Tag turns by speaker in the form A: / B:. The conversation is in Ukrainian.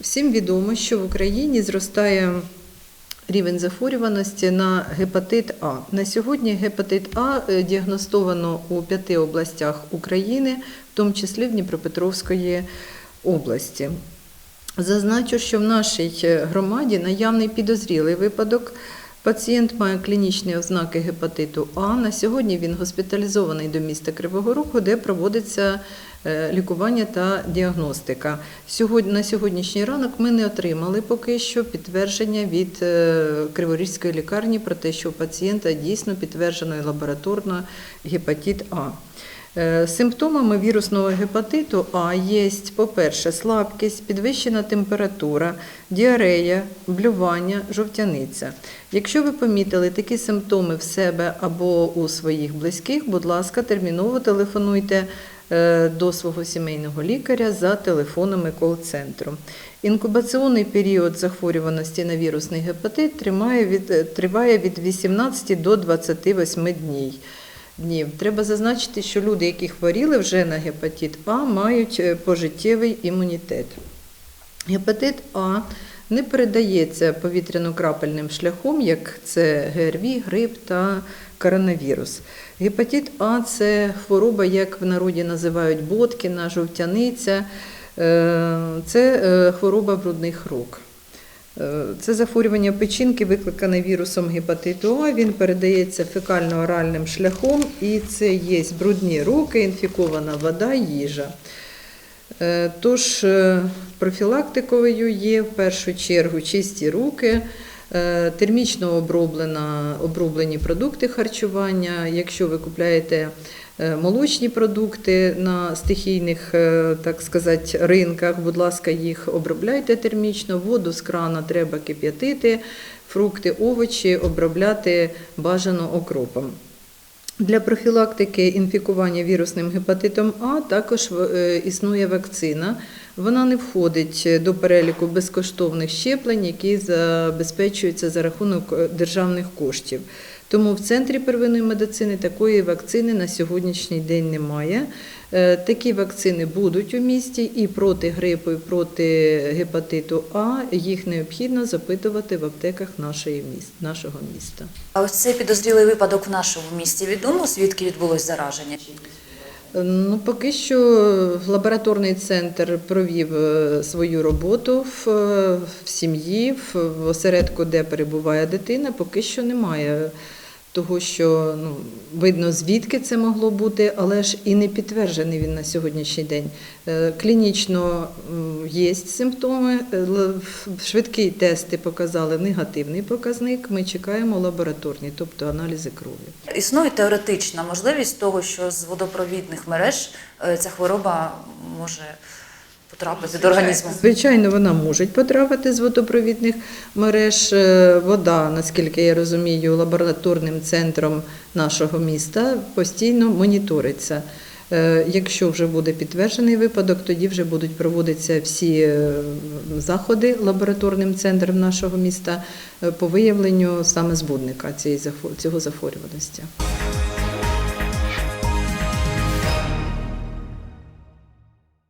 A: Всім відомо, що в Україні зростає рівень захворюваності на гепатит А. На сьогодні гепатит А е, діагностовано у п'яти областях України, в тому числі в Дніпропетровської області. Зазначу, що в нашій е, громаді наявний підозрілий випадок. Пацієнт має клінічні ознаки гепатиту А. На сьогодні він госпіталізований до міста Кривого Рогу, де проводиться е, лікування та діагностика. На сьогоднішній ранок ми не отримали поки що підтвердження від е, Криворізької лікарні про те, що у пацієнта дійсно підтверджено лабораторно гепатит А. Е, Симптомами вірусного гепатиту А є, по-перше, слабкість, підвищена температура, діарея, блювання, жовтяниця. Якщо ви помітили такі симптоми в себе або у своїх близьких, будь ласка, терміново телефонуйте е, до свого сімейного лікаря за телефонами кол-центру. Інкубаційний період захворюваності на вірусний гепатит е, триває від 18 до 28 днів днів. Треба зазначити, що люди, які хворіли вже на гепатит А, мають е, пожиттєвий імунітет. Гепатит А не передається повітряно-крапельним шляхом, як це ГРВІ, грип та коронавірус. Гепатит А це хвороба, як в народі називають Боткіна, жовтяниця. Е, Це е, хвороба брудних рук. Е, Це захворювання печінки, викликане вірусом гепатиту А. Він передається фекально-оральним шляхом, і це є брудні руки, інфікована вода, їжа. Е, Тож е, профілактикою є в першу чергу чисті руки, термічно оброблена, оброблені продукти харчування. Якщо ви купляєте е, молочні продукти на стихійних, е, так сказати, ринках, будь ласка, їх обробляйте термічно, воду з крана треба кип'ятити, фрукти, овочі обробляти бажано окропом. Для профілактики інфікування вірусним гепатитом А також е, існує вакцина. Вона не входить до переліку безкоштовних щеплень, які забезпечуються за рахунок е, державних коштів. Тому в центрі первинної медицини такої вакцини на сьогоднішній день немає. Е, Такі вакцини будуть у місті і проти грипу, і проти гепатиту А їх необхідно запитувати в аптеках нашого міста.
B: А ось цей підозрілий випадок в нашому місті відомо, звідки відбулось зараження?
A: Ну, поки що лабораторний центр провів е, свою роботу в, е, в сім'ї, в, в осередку, де перебуває дитина, поки що немає того, що ну, видно, звідки це могло бути, але ж і не підтверджений він на сьогоднішній день. Е, Клінічно є симптоми, е, швидкі тести показали негативний показник. Ми чекаємо лабораторні, тобто аналізи крові.
B: Існує теоретична можливість того, що з водопровідних мереж е, ця хвороба може потрапити до організму.
A: Звичайно, вона може потрапити з водопровідних мереж. Е, Вода, наскільки я розумію, лабораторним центром нашого міста постійно моніториться. Е, Якщо вже буде підтверджений випадок, тоді вже будуть проводитися всі е, заходи лабораторним центром нашого міста по виявленню саме збудника цього захворюваності.